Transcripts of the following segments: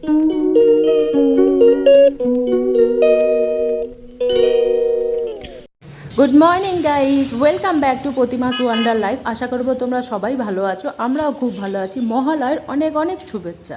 Good morning guys welcome back to Pratima's wonder life আশা করব তোমরা সবাই ভালো আছো। আমরাও খুব ভালো আছি। মহালয়ের অনেক অনেক শুভেচ্ছা।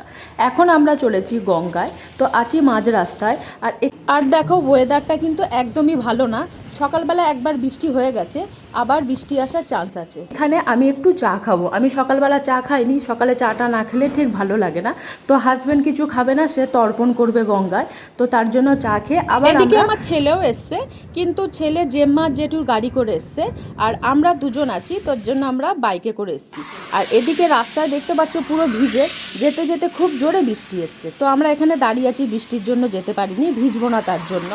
এখন আমরা চলেছি গঙ্গায়। তো আছি মাঝ রাস্তায়। আর আর দেখো ওয়েদারটা কিন্তু একদমই ভালো না। সকালবেলা একবার বৃষ্টি হয়ে গেছে আবার বৃষ্টি আসার চান্স আছে। এখানে আমি একটু চা খাব। আমি সকালবেলা চা খাইনি সকালে চাটা না খেলে ঠিক ভালো লাগে না। তো হাজবেন্ড কিছু খাবে না সে তর্পণ করবে গঙ্গায়। তো তার জন্য চা খেয়ে আবার এদিকে আমার ছেলেও এসছে কিন্তু ছেলে জেম্মা জেঠুর গাড়ি করে এসছে আর আমরা দুজন আছি তোর জন্য আমরা বাইকে করে এসছি। আর এদিকে রাস্তায় দেখতে পাচ্ছ পুরো ভিজে যেতে যেতে খুব জোরে বৃষ্টি এসছে। তো আমরা এখানে দাঁড়িয়ে আছি বৃষ্টির জন্য যেতে পারিনি ভিজবো না তার জন্য।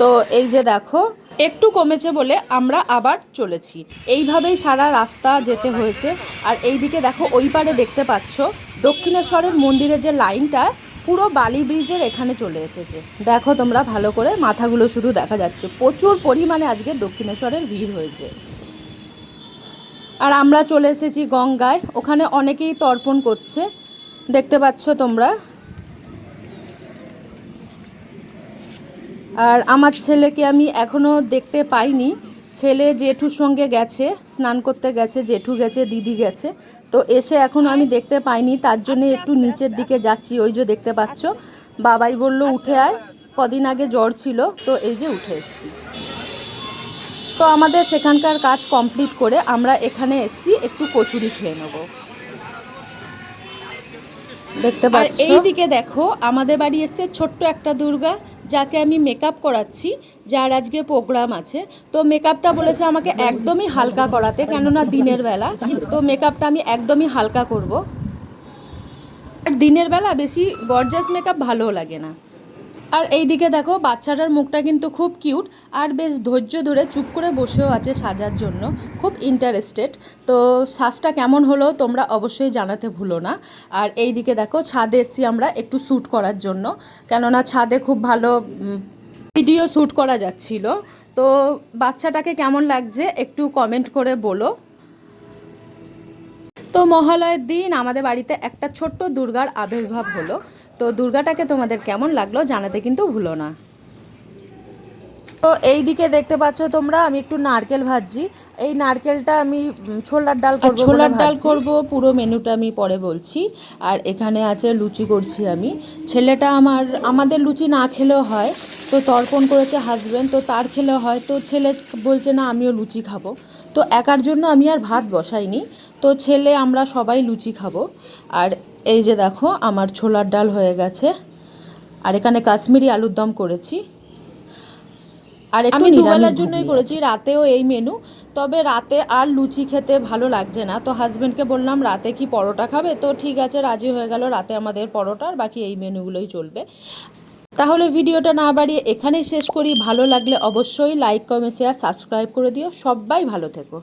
তো এই যে দেখো একটু কমেছে বলে আমরা আবার চলেছি। এইভাবেই সারা রাস্তা যেতে হয়েছে। আর এইদিকে দেখো, ওই পারে দেখতে পাচ্ছ, দক্ষিণেশ্বরের মন্দিরের যে লাইনটা, পুরো বালি ব্রিজের এখানে চলে এসেছে। দেখো তোমরা, ভালো করে মাথাগুলো শুধু দেখা যাচ্ছে। প্রচুর পরিমাণে আজকে দক্ষিণেশ্বরের ভিড় হয়েছে। আর আমরা চলে এসেছি গঙ্গায়। ওখানে অনেকেই তর্পণ করছে। দেখতে পাচ্ছ তোমরা আর আমার ছেলেকে আমি এখনও দেখতে পাইনি। ছেলে জেঠুর সঙ্গে গেছে স্নান করতে গেছে জেঠু গেছে দিদি গেছে। তো এসে এখন আমি দেখতে পাইনি তার জন্য একটু নিচের দিকে যাচ্ছি ওই যে দেখতে পাচ্ছ। বাবাই বলল উঠে আয়। কদিন আগে জ্বর ছিল তো এই যে উঠে এসছি। তো আমাদের সেখানকার কাজ কমপ্লিট করে আমরা এখানে এসছি একটু কচুরি খেয়ে নেব। দেখতে পাচ্ছ? এইদিকে দেখো আমাদের বাড়ি এসছে ছোট্ট একটা দুর্গা। যাকে আমি মেকআপ করাচ্ছি, যার আজকে প্রোগ্রাম আছে, তো মেকআপটা বলেছে আমাকে একদমই হালকা করাতে, কেননা দিনের বেলা, তো মেকআপটা আমি একদমই হালকা করব। আর দিনের বেলা বেশি গর্জাস মেকআপ ভালো লাগে না। আর এই দিকে দেখো, বাচ্চাটার মুখটা কিন্তু খুব কিউট আর বেশ ধৈর্য ধরে চুপ করে বসেও আছে সাজার জন্য, খুব ইন্টারেস্টেড তো সাজটা কেমন হলো তোমরা অবশ্যই জানাতে ভুলো না। আর এই দিকে দেখো, ছাদে এসছি আমরা একটু শ্যুট করার জন্য, কেননা ছাদে খুব ভালো ভিডিও শ্যুট করা যাচ্ছিল। তো বাচ্চাটাকে কেমন লাগছে একটু কমেন্ট করে বলো। তো মহালয়ের দিন আমাদের বাড়িতে একটা ছোট্ট দুর্গার আবির্ভাব হলো। তো দুর্গাটাকে তোমাদের কেমন লাগল জানাতে কিন্তু ভুলো না। তো এই দিকে দেখতে পাচ্ছ তোমরা আমি একটু নারকেল ভাজছি। এই নারকেলটা আমি ছোলার ডাল করব ছোলার ডাল করব পুরো মেনুটা আমি পরে বলছি। আর এখানে আছে লুচি করছি আমি। ছেলেটা আমার আমাদের লুচি না খেলেও হয় তো তর্পণ করেছে হাজবেন্ড তো তার খেলেও হয়। তো ছেলে বলছে না আমিও লুচি খাব। তো একার জন্য আমি আর ভাত বসাইনি। তো ছেলে আমরা সবাই লুচি খাব। আর এই যে দেখো আমার ছোলার ডাল হয়ে গেছে। আর এখানে কাশ্মীরি আলুর দম করেছি। আর আমি দুবেলার জন্যই করেছি রাতেও এই মেনু। তবে রাতে আর লুচি খেতে ভালো লাগছে না। তো হাজব্যান্ডকে বললাম রাতে কি পরোটা খাবে? তো ঠিক আছে রাজি হয়ে গেল। রাতে আমাদের পরোটা আর বাকি এই মেনুগুলোই চলবে। তাহলে ভিডিওটা না বাড়িয়ে এখানেই শেষ করি। ভালো লাগলে অবশ্যই লাইক কমেন্ট শেয়ার সাবস্ক্রাইব করে দিও। সবাই ভালো থেকো।